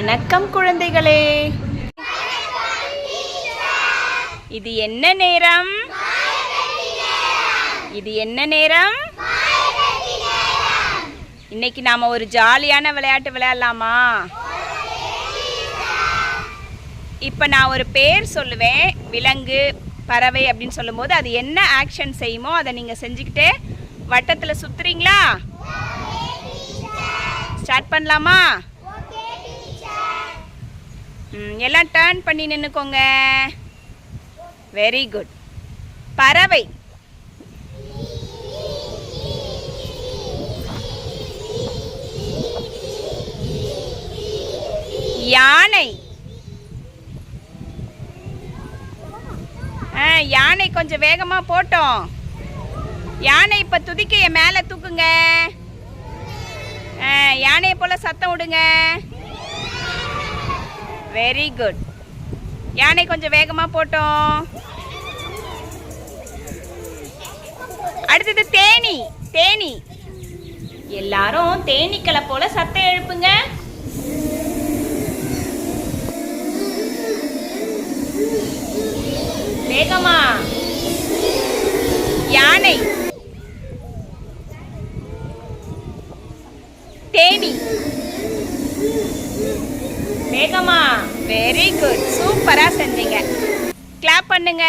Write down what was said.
வணக்கம் குழந்தைகளே. இது என்ன நேரம்? இது என்ன நேரம்? இன்னைக்கு நாம ஒரு ஜாலியான விளையாட்டு விளையாடலாமா? இப்போ நான் ஒரு பேர் சொல்லுவேன் விலங்கு பறவை அப்படின்னு சொல்லும்போது அது என்ன ஆக்ஷன் செய்யுமோ அதை நீங்கள் செஞ்சுக்கிட்டு வட்டத்தில் சுத்துறீங்களா? ஸ்டார்ட் பண்ணலாமா? எல்லாம் டர்ன் பண்ணி நின்றுக்கோங்க வெரி குட் பறவை. யானை. ஆ யானை கொஞ்சம் வேகமாக போட்டோம். யானை இப்போ துதிக்கையை மேலே தூக்குங்க. ஆ யானையை போல் சத்தம் விடுங்க. வெரி குட் யானை கொஞ்சம் வேகமாக போட்டோம். அடுத்தது தேனி தேனி. எல்லாரும் தேனீக்களை போல சத்தம் எழுப்புங்க. வேகமா. யானை. தேனி. வேகமா. வெரி குட் சூப்பரா செஞ்சீங்க. கிளாப் பண்ணுங்க.